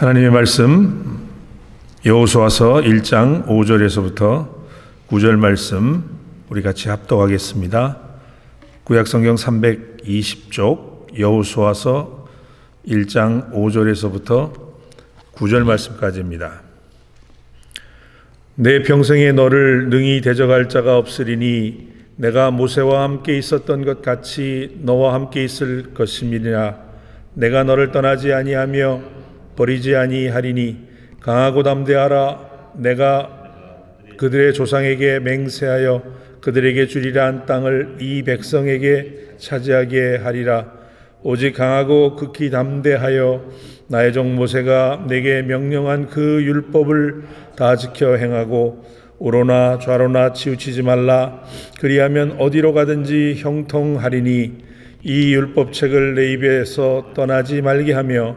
하나님의 말씀 여호수아서 1장 5절에서부터 9절 말씀 우리 같이 합독하겠습니다. 구약 성경 320쪽 여호수아서 1장 5절에서부터 9절 말씀까지입니다. 내 평생에 너를 능히 대적할 자가 없으리니 내가 모세와 함께 있었던 것 같이 너와 함께 있을 것임이니라 내가 너를 떠나지 아니하며 버리지 아니하리니 강하고 담대하라. 내가 그들의 조상에게 맹세하여 그들에게 주리라 한 땅을 이 백성에게 차지하게 하리라. 오직 강하고 극히 담대하여 나의 종 모세가 내게 명령한 그 율법을 다 지켜 행하고 오로나 좌로나 치우치지 말라. 그리하면 어디로 가든지 형통하리니 이 율법책을 내 입에서 떠나지 말게 하며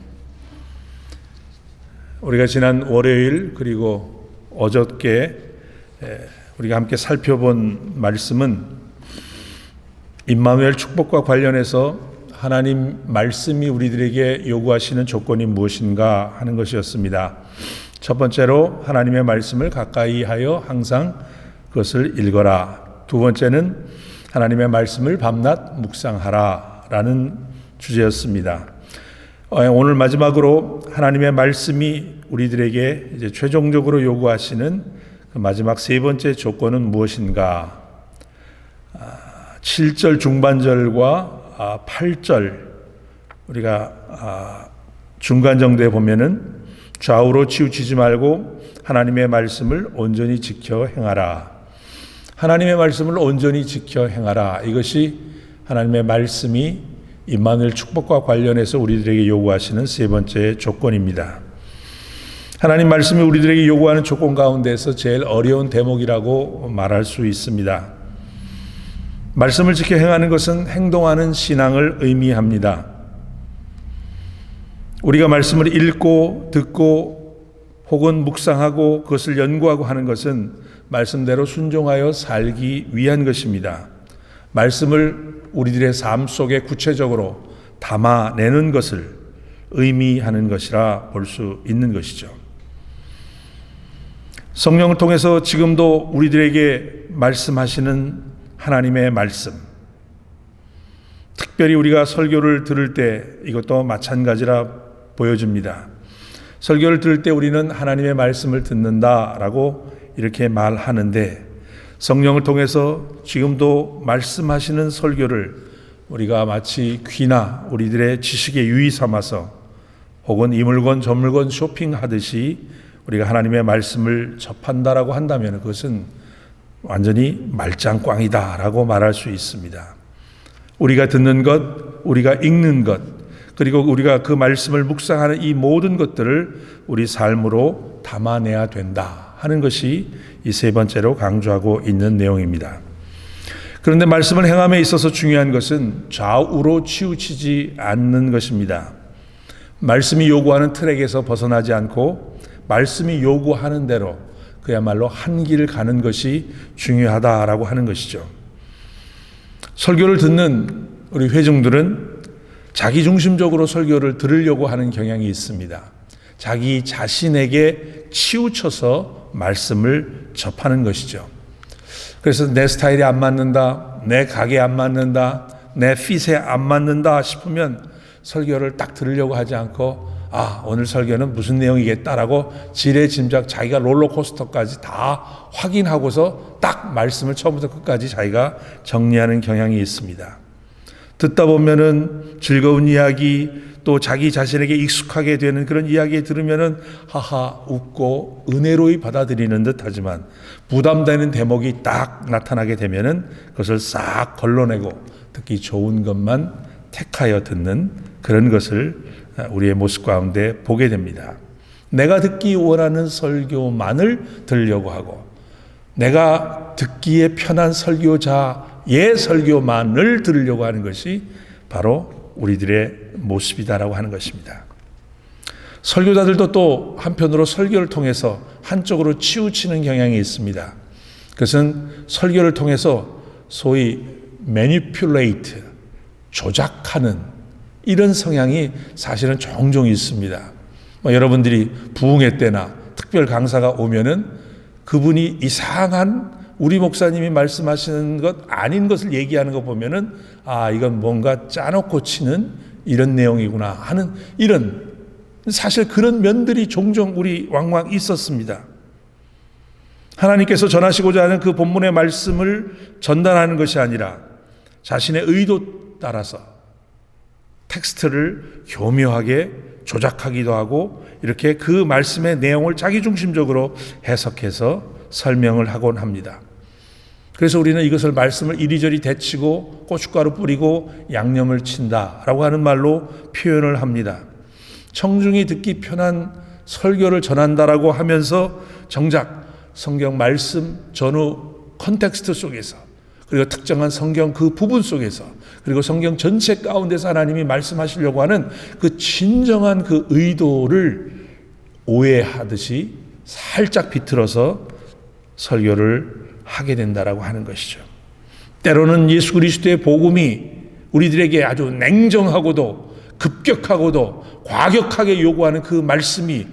우리가 지난 월요일 그리고 어저께 에, 우리가 함께 살펴본 말씀은 임마누엘 축복과 관련해서 하나님 말씀이 우리들에게 요구하시는 조건이 무엇인가 하는 것이었습니다. 첫 번째로 하나님의 말씀을 가까이 하여 항상 그것을 읽어라. 두 번째는 하나님의 말씀을 밤낮 묵상하라. 라는 주제였습니다. 어, 오늘 마지막으로 하나님의 말씀이 우리들에게 이제 최종적으로 요구하시는 그 마지막 세 번째 조건은 무엇인가? 7절 중반절과 8절 우리가 아, 중간 정도에 보면은 좌우로 치우치지 말고 하나님의 말씀을 온전히 지켜 행하라. 하나님의 말씀을 온전히 지켜 행하라. 이것이 하나님의 말씀이 임마누엘 축복과 관련해서 우리들에게 요구하시는 세 번째 조건입니다. 하나님 말씀이 우리들에게 요구하는 조건 가운데서 제일 어려운 대목이라고 말할 수 있습니다. 말씀을 지켜 행하는 것은 행동하는 신앙을 의미합니다. 우리가 말씀을 읽고 듣고 혹은 묵상하고 그것을 연구하고 하는 것은 말씀대로 순종하여 살기 위한 것입니다. 말씀을 우리들의 삶 속에 구체적으로 담아내는 것을 의미하는 것이라 볼 수 있는 것이죠. 성령을 통해서 지금도 우리들에게 말씀하시는 하나님의 말씀. 특별히 우리가 설교를 들을 때 이것도 마찬가지라 보여집니다. 설교를 들을 때 우리는 하나님의 말씀을 듣는다라고 이렇게 말하는데 성령을 통해서 지금도 말씀하시는 설교를 우리가 마치 귀나 우리들의 지식의 유의 삼아서 혹은 이 물건 저 물건 쇼핑하듯이 우리가 하나님의 말씀을 접한다라고 한다면 그것은 완전히 말짱꽝이다라고 말할 수 있습니다. 우리가 듣는 것, 우리가 읽는 것, 그리고 우리가 그 말씀을 묵상하는 이 모든 것들을 우리 삶으로 담아내야 된다 하는 것이 이 세 번째로 강조하고 있는 내용입니다. 그런데 말씀을 행함에 있어서 중요한 것은 좌우로 치우치지 않는 것입니다. 말씀이 요구하는 트랙에서 벗어나지 않고 말씀이 요구하는 대로 그야말로 한길 가는 것이 중요하다라고 하는 것이죠. 설교를 듣는 우리 회중들은 자기 중심적으로 설교를 들으려고 하는 경향이 있습니다. 자기 자신에게 치우쳐서 말씀을 접하는 것이죠. 그래서 내 스타일이 안 맞는다, 내 가게에 안 맞는다, 내 핏에 안 맞는다 싶으면 설교를 딱 들으려고 하지 않고 아, 오늘 설교는 무슨 내용이겠다라고 지레 짐작 자기가 롤러코스터까지 다 확인하고서 딱 말씀을 처음부터 끝까지 자기가 정리하는 경향이 있습니다. 듣다 보면은 즐거운 이야기 또 자기 자신에게 익숙하게 되는 그런 이야기 들으면은 하하 웃고 은혜로이 받아들이는 듯 하지만 부담되는 대목이 딱 나타나게 되면은 그것을 싹 걸러내고 듣기 좋은 것만 택하여 듣는 그런 것을 우리의 모습 가운데 보게 됩니다. 내가 듣기 원하는 설교만을 들려고 하고 내가 듣기에 편한 설교자의 설교만을 들으려고 하는 것이 바로 우리들의 모습이다라고 하는 것입니다. 설교자들도 또 한편으로 설교를 통해서 한쪽으로 치우치는 경향이 있습니다. 그것은 설교를 통해서 소위 manipulate, 조작하는 이런 성향이 사실은 종종 있습니다. 뭐 여러분들이 부흥회 때나 특별 강사가 오면은 그분이 이상한 우리 목사님이 말씀하시는 것 아닌 것을 얘기하는 거 보면은 아 이건 뭔가 짜놓고 치는 이런 내용이구나 하는 이런 사실 그런 면들이 종종 우리 왕왕 있었습니다. 하나님께서 전하시고자 하는 그 본문의 말씀을 전달하는 것이 아니라 자신의 의도 따라서 텍스트를 교묘하게 조작하기도 하고 이렇게 그 말씀의 내용을 자기 중심적으로 해석해서 설명을 하곤 합니다. 그래서 우리는 이것을 말씀을 이리저리 데치고 고춧가루 뿌리고 양념을 친다라고 하는 말로 표현을 합니다. 청중이 듣기 편한 설교를 전한다라고 하면서 정작 성경 말씀 전후 컨텍스트 속에서 그리고 특정한 성경 그 부분 속에서 그리고 성경 전체 가운데서 하나님이 말씀하시려고 하는 그 진정한 그 의도를 오해하듯이 살짝 비틀어서 설교를 하게 된다라고 하는 것이죠. 때로는 예수 그리스도의 복음이 우리들에게 아주 냉정하고도 급격하고도 과격하게 요구하는 그 말씀이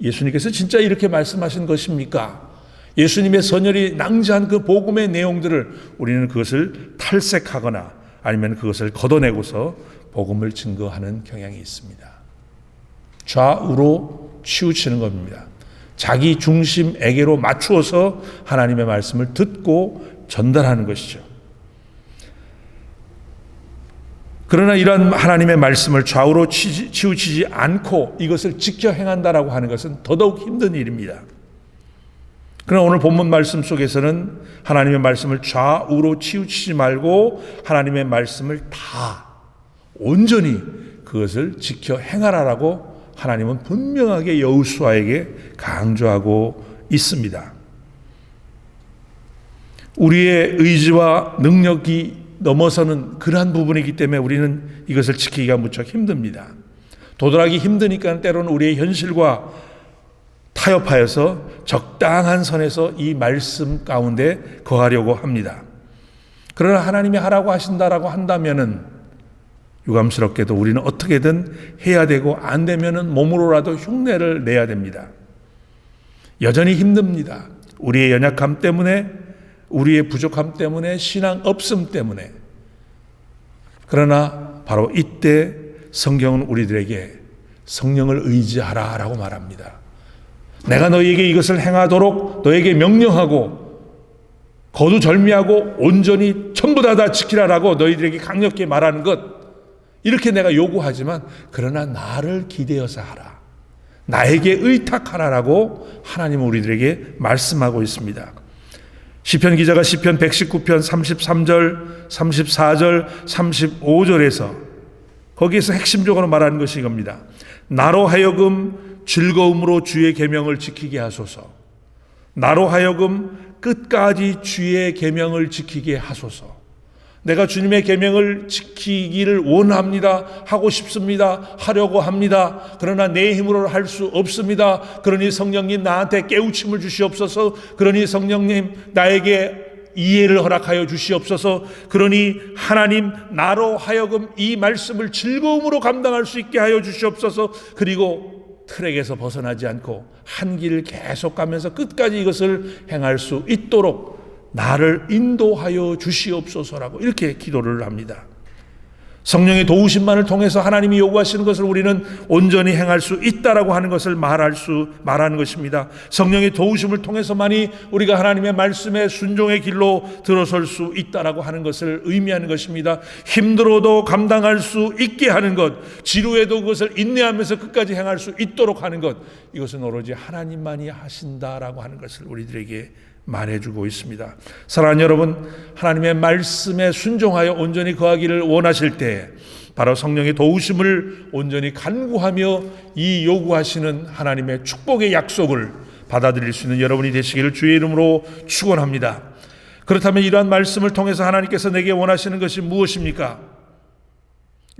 예수님께서 진짜 이렇게 말씀하신 것입니까? 예수님의 선열이 낭자한 그 복음의 내용들을 우리는 그것을 탈색하거나 아니면 그것을 걷어내고서 복음을 증거하는 경향이 있습니다. 좌우로 치우치는 겁니다. 자기 중심에게로 맞추어서 하나님의 말씀을 듣고 전달하는 것이죠. 그러나 이런 하나님의 말씀을 좌우로 치지- 치우치지 않고 이것을 지켜 행한다라고 하는 것은 더더욱 힘든 일입니다. 그러나 오늘 본문 말씀 속에서는 하나님의 말씀을 좌우로 치우치지 말고 하나님의 말씀을 다 온전히 그것을 지켜 행하라라고 하나님은 분명하게 여우수아에게 강조하고 있습니다. 우리의 의지와 능력이 넘어서는 그러한 부분이기 때문에 우리는 이것을 지키기가 무척 힘듭니다. 도달하기 힘드니까 때로는 우리의 현실과 타협하여서 적당한 선에서 이 말씀 가운데 거하려고 합니다. 그러나 하나님이 하라고 하신다라고 한다면은 유감스럽게도 우리는 어떻게든 해야 되고 안 되면은 몸으로라도 흉내를 내야 됩니다. 여전히 힘듭니다. 우리의 연약함 때문에 우리의 부족함 때문에 신앙 없음 때문에 그러나 바로 이때 성경은 우리들에게 성령을 의지하라 라고 말합니다. 내가 너희에게 이것을 행하도록 너에게 명령하고 거두절미하고 온전히 전부 다 다 지키라라고 너희들에게 강력히 말하는 것 이렇게 내가 요구하지만 그러나 나를 기대어서 하라. 나에게 의탁하라라고 하나님은 우리들에게 말씀하고 있습니다. 시편 기자가 시편 119편 33절, 34절, 35절에서 거기에서 핵심적으로 말하는 것이 이겁니다. 나로 하여금 즐거움으로 주의 계명을 지키게 하소서. 나로 하여금 끝까지 주의 계명을 지키게 하소서. 내가 주님의 계명을 지키기를 원합니다. 하고 싶습니다. 하려고 합니다. 그러나 내 힘으로 할 수 없습니다. 그러니 성령님 나한테 깨우침을 주시옵소서. 그러니 성령님 나에게 이해를 허락하여 주시옵소서. 그러니 하나님 나로 하여금 이 말씀을 즐거움으로 감당할 수 있게 하여 주시옵소서. 그리고 트랙에서 벗어나지 않고 한 길을 계속 가면서 끝까지 이것을 행할 수 있도록 나를 인도하여 주시옵소서라고 이렇게 기도를 합니다. 성령의 도우심만을 통해서 하나님이 요구하시는 것을 우리는 온전히 행할 수 있다라고 하는 것을 말할 수 말하는 것입니다. 성령의 도우심을 통해서만이 우리가 하나님의 말씀에 순종의 길로 들어설 수 있다라고 하는 것을 의미하는 것입니다. 힘들어도 감당할 수 있게 하는 것, 지루해도 그것을 인내하면서 끝까지 행할 수 있도록 하는 것, 이것은 오로지 하나님만이 하신다라고 하는 것을 우리들에게 말해주고 있습니다. 사랑하는 여러분, 하나님의 말씀에 순종하여 온전히 거하기를 원하실 때, 바로 성령의 도우심을 온전히 간구하며 이 요구하시는 하나님의 축복의 약속을 받아들일 수 있는 여러분이 되시기를 주의 이름으로 축원합니다. 그렇다면 이러한 말씀을 통해서 하나님께서 내게 원하시는 것이 무엇입니까?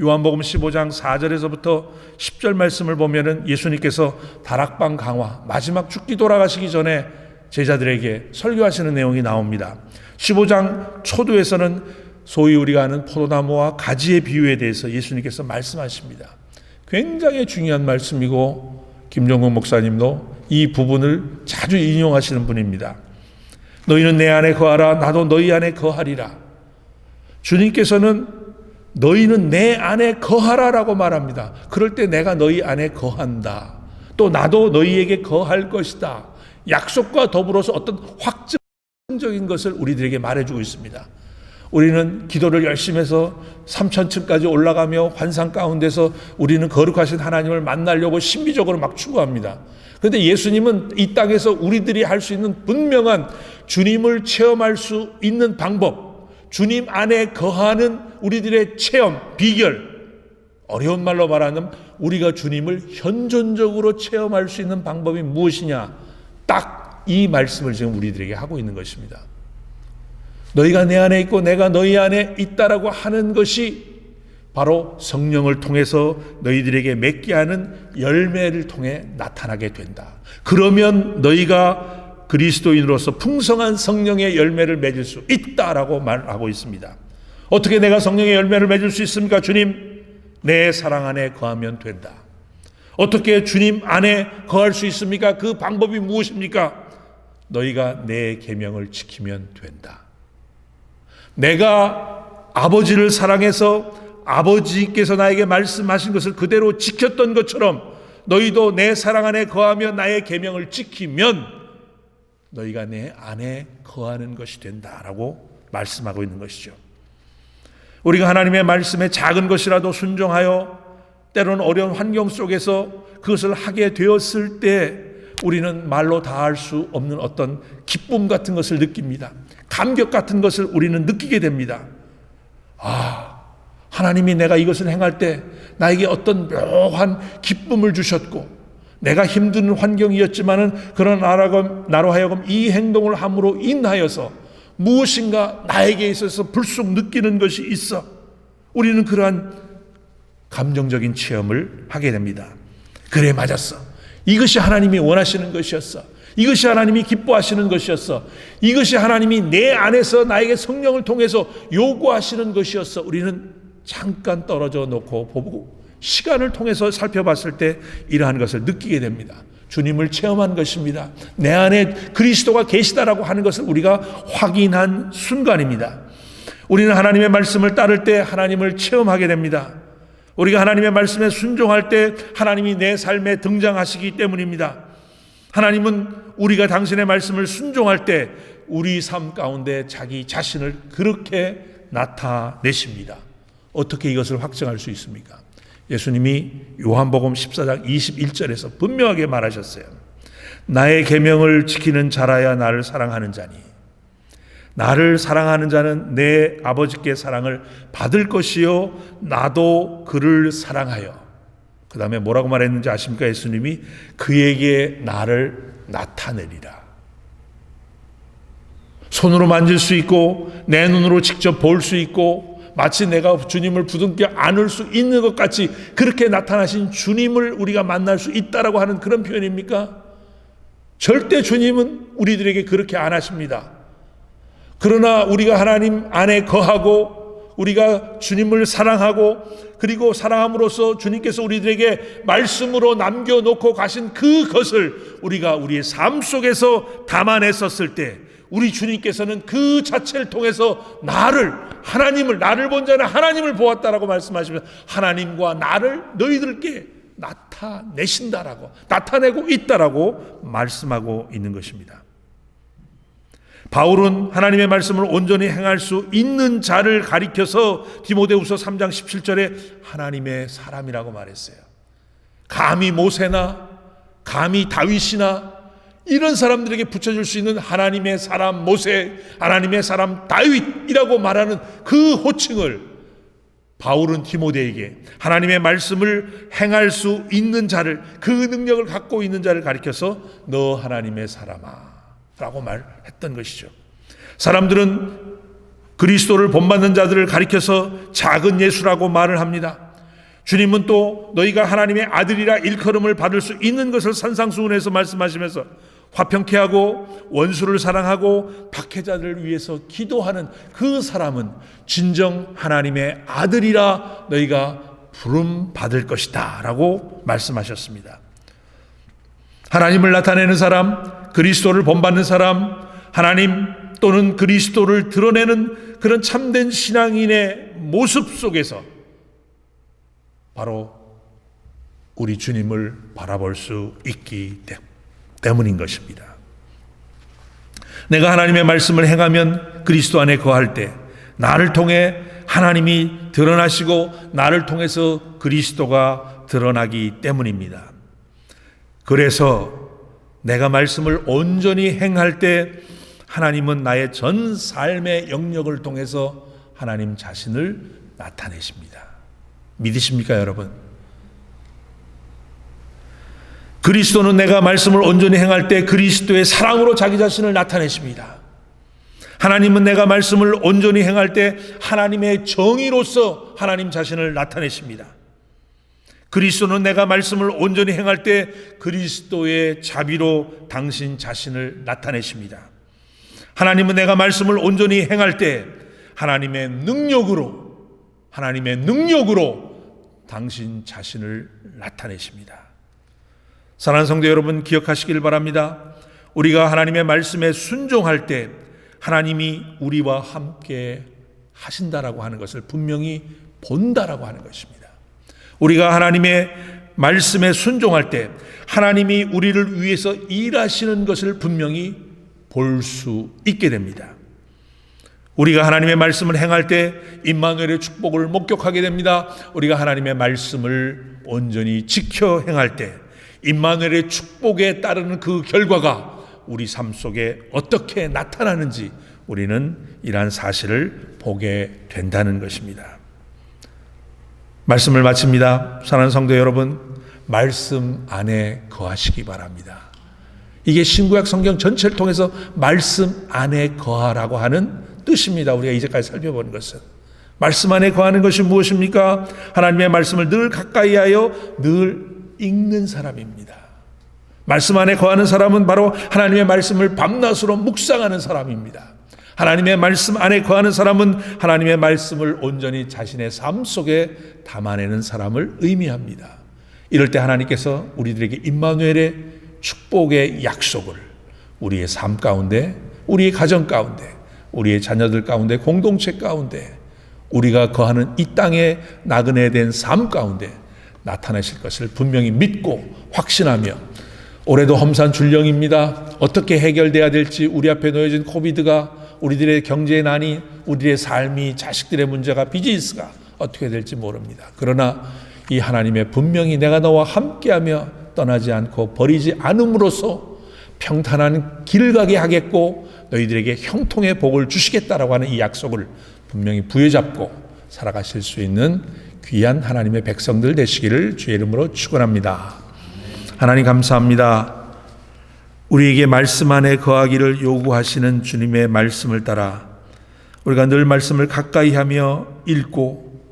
요한복음 15장 4절에서부터 10절 말씀을 보면은 예수님께서 다락방 강화 마지막 죽기 돌아가시기 전에 제자들에게 설교하시는 내용이 나옵니다. 15장 초두에서는 소위 우리가 아는 포도나무와 가지의 비유에 대해서 예수님께서 말씀하십니다. 굉장히 중요한 말씀이고 김종국 목사님도 이 부분을 자주 인용하시는 분입니다. 너희는 내 안에 거하라 나도 너희 안에 거하리라. 주님께서는 너희는 내 안에 거하라라고 말합니다. 그럴 때 내가 너희 안에 거한다. 또 나도 너희에게 거할 것이다. 약속과 더불어서 어떤 확증적인 것을 우리들에게 말해주고 있습니다. 우리는 기도를 열심히 해서 3천층까지 올라가며 환상 가운데서 우리는 거룩하신 하나님을 만나려고 신비적으로 막 추구합니다. 그런데 예수님은 이 땅에서 우리들이 할 수 있는 분명한 주님을 체험할 수 있는 방법, 주님 안에 거하는 우리들의 체험, 비결, 어려운 말로 말하면 우리가 주님을 현존적으로 체험할 수 있는 방법이 무엇이냐? 딱 이 말씀을 지금 우리들에게 하고 있는 것입니다. 너희가 내 안에 있고 내가 너희 안에 있다라고 하는 것이 바로 성령을 통해서 너희들에게 맺게 하는 열매를 통해 나타나게 된다. 그러면 너희가 그리스도인으로서 풍성한 성령의 열매를 맺을 수 있다라고 말하고 있습니다. 어떻게 내가 성령의 열매를 맺을 수 있습니까? 주님, 내 사랑 안에 거하면 된다. 어떻게 주님 안에 거할 수 있습니까? 그 방법이 무엇입니까? 너희가 내 계명을 지키면 된다. 내가 아버지를 사랑해서 아버지께서 나에게 말씀하신 것을 그대로 지켰던 것처럼 너희도 내 사랑 안에 거하며 나의 계명을 지키면 너희가 내 안에 거하는 것이 된다라고 말씀하고 있는 것이죠. 우리가 하나님의 말씀에 작은 것이라도 순종하여 때로는 어려운 환경 속에서 그것을 하게 되었을 때 우리는 말로 다 할 수 없는 어떤 기쁨 같은 것을 느낍니다. 감격 같은 것을 우리는 느끼게 됩니다. 아, 하나님이 내가 이것을 행할 때 나에게 어떤 묘한 기쁨을 주셨고 내가 힘든 환경이었지만은 그런 나라고, 나로 하여금 이 행동을 함으로 인하여서 무엇인가 나에게 있어서 불쑥 느끼는 것이 있어. 우리는 그러한 감정적인 체험을 하게 됩니다. 그래 맞았어. 이것이 하나님이 원하시는 것이었어. 이것이 하나님이 기뻐하시는 것이었어. 이것이 하나님이 내 안에서 나에게 성령을 통해서 요구하시는 것이었어. 우리는 잠깐 떨어져 놓고 보고 시간을 통해서 살펴봤을 때 이러한 것을 느끼게 됩니다. 주님을 체험한 것입니다. 내 안에 그리스도가 계시다라고 하는 것을 우리가 확인한 순간입니다. 우리는 하나님의 말씀을 따를 때 하나님을 체험하게 됩니다. 우리가 하나님의 말씀에 순종할 때 하나님이 내 삶에 등장하시기 때문입니다. 하나님은 우리가 당신의 말씀을 순종할 때 우리 삶 가운데 자기 자신을 그렇게 나타내십니다. 어떻게 이것을 확정할 수 있습니까? 예수님이 요한복음 14장 21절에서 분명하게 말하셨어요. 나의 계명을 지키는 자라야 나를 사랑하는 자니 나를 사랑하는 자는 내 아버지께 사랑을 받을 것이요 나도 그를 사랑하여 그 다음에 뭐라고 말했는지 아십니까 예수님이 그에게 나를 나타내리라 손으로 만질 수 있고 내 눈으로 직접 볼 수 있고 마치 내가 주님을 부둥켜 안을 수 있는 것 같이 그렇게 나타나신 주님을 우리가 만날 수 있다라고 하는 그런 표현입니까? 절대 주님은 우리들에게 그렇게 안 하십니다. 그러나 우리가 하나님 안에 거하고 우리가 주님을 사랑하고 그리고 사랑함으로써 주님께서 우리들에게 말씀으로 남겨놓고 가신 그것을 우리가 우리의 삶 속에서 담아냈었을 때 우리 주님께서는 그 자체를 통해서 나를 하나님을 나를 본 자는 하나님을 보았다라고 말씀하시면서 하나님과 나를 너희들께 나타내신다라고 나타내고 있다라고 말씀하고 있는 것입니다. 바울은 하나님의 말씀을 온전히 행할 수 있는 자를 가리켜서 디모데후서 3장 17절에 하나님의 사람이라고 말했어요. 감히 모세나 감히 다윗이나 이런 사람들에게 붙여줄 수 있는 하나님의 사람 모세, 하나님의 사람 다윗이라고 말하는 그 호칭을 바울은 디모데에게 하나님의 말씀을 행할 수 있는 자를 그 능력을 갖고 있는 자를 가리켜서 너 하나님의 사람아 라고 말했던 것이죠. 사람들은 그리스도를 본받는 자들을 가리켜서 작은 예수라고 말을 합니다. 주님은 또 너희가 하나님의 아들이라 일컬음을 받을 수 있는 것을 산상수훈에서 말씀하시면서 화평케 하고 원수를 사랑하고 박해자들을 위해서 기도하는 그 사람은 진정 하나님의 아들이라 너희가 부름 받을 것이다 라고 말씀하셨습니다. 하나님을 나타내는 사람, 그리스도를 본받는 사람, 하나님 또는 그리스도를 드러내는 그런 참된 신앙인의 모습 속에서 바로 우리 주님을 바라볼 수 있기 때문인 것입니다. 내가 하나님의 말씀을 행하면 그리스도 안에 거할 때 나를 통해 하나님이 드러나시고 나를 통해서 그리스도가 드러나기 때문입니다. 그래서 내가 말씀을 온전히 행할 때 하나님은 나의 전 삶의 영역을 통해서 하나님 자신을 나타내십니다. 믿으십니까, 여러분? 그리스도는 내가 말씀을 온전히 행할 때 그리스도의 사랑으로 자기 자신을 나타내십니다. 하나님은 내가 말씀을 온전히 행할 때 하나님의 정의로서 하나님 자신을 나타내십니다. 그리스도는 내가 말씀을 온전히 행할 때 그리스도의 자비로 당신 자신을 나타내십니다. 하나님은 내가 말씀을 온전히 행할 때 하나님의 능력으로 하나님의 능력으로 당신 자신을 나타내십니다. 사랑하는 성도 여러분 기억하시길 바랍니다. 우리가 하나님의 말씀에 순종할 때 하나님이 우리와 함께 하신다라고 하는 것을 분명히 본다라고 하는 것입니다. 우리가 하나님의 말씀에 순종할 때 하나님이 우리를 위해서 일하시는 것을 분명히 볼 수 있게 됩니다. 우리가 하나님의 말씀을 행할 때 임마누엘의 축복을 목격하게 됩니다. 우리가 하나님의 말씀을 온전히 지켜 행할 때 임마누엘의 축복에 따르는 그 결과가 우리 삶 속에 어떻게 나타나는지 우리는 이러한 사실을 보게 된다는 것입니다. 말씀을 마칩니다. 사랑하는 성도 여러분, 말씀 안에 거하시기 바랍니다. 이게 신구약 성경 전체를 통해서 말씀 안에 거하라고 하는 뜻입니다. 우리가 이제까지 살펴본 것은. 말씀 안에 거하는 것이 무엇입니까? 하나님의 말씀을 늘 가까이 하여 늘 읽는 사람입니다. 말씀 안에 거하는 사람은 바로 하나님의 말씀을 밤낮으로 묵상하는 사람입니다. 하나님의 말씀 안에 거하는 사람은 하나님의 말씀을 온전히 자신의 삶 속에 담아내는 사람을 의미합니다. 이럴 때 하나님께서 우리들에게 임마누엘의 축복의 약속을 우리의 삶 가운데, 우리의 가정 가운데, 우리의 자녀들 가운데, 공동체 가운데, 우리가 거하는 이 땅의 나그네 된 삶 가운데 나타내실 것을 분명히 믿고 확신하며 올해도 험산 줄령입니다. 어떻게 해결돼야 될지 우리 앞에 놓여진 코비드가 우리들의 경제의 난이 우리의 삶이 자식들의 문제가 비즈니스가 어떻게 될지 모릅니다. 그러나 이 하나님의 분명히 내가 너와 함께하며 떠나지 않고 버리지 않음으로써 평탄한 길을 가게 하겠고 너희들에게 형통의 복을 주시겠다라고 하는 이 약속을 분명히 부여잡고 살아가실 수 있는 귀한 하나님의 백성들 되시기를 주의 이름으로 축원합니다. 하나님 감사합니다. 우리에게 말씀 안에 거하기를 요구하시는 주님의 말씀을 따라 우리가 늘 말씀을 가까이 하며 읽고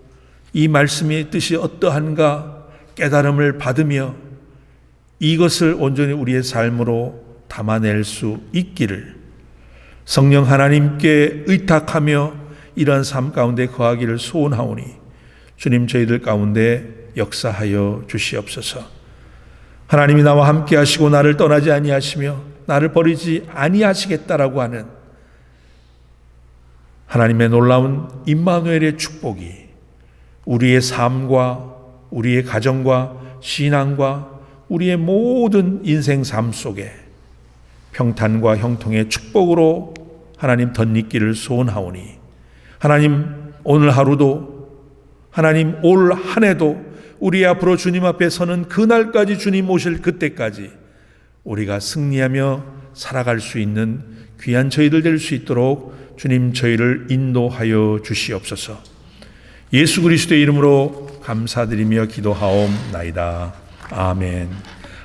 이 말씀의 뜻이 어떠한가 깨달음을 받으며 이것을 온전히 우리의 삶으로 담아낼 수 있기를 성령 하나님께 의탁하며 이러한 삶 가운데 거하기를 소원하오니 주님 저희들 가운데 역사하여 주시옵소서. 하나님이 나와 함께 하시고 나를 떠나지 아니하시며 나를 버리지 아니하시겠다라고 하는 하나님의 놀라운 임마누엘의 축복이 우리의 삶과 우리의 가정과 신앙과 우리의 모든 인생 삶 속에 평탄과 형통의 축복으로 하나님 덧입기를 소원하오니 하나님 오늘 하루도 하나님 올 한 해도 우리 앞으로 주님 앞에 서는 그날까지 주님 오실 그때까지 우리가 승리하며 살아갈 수 있는 귀한 저희들 될 수 있도록 주님 저희를 인도하여 주시옵소서. 예수 그리스도의 이름으로 감사드리며 기도하옵나이다. 아멘.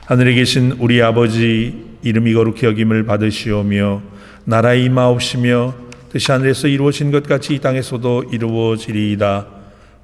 하늘에 계신 우리 아버지 이름이 거룩히 여김을 받으시오며 나라의 임하옵시며 뜻이 하늘에서 이루어진 것 같이 이 땅에서도 이루어지리이다.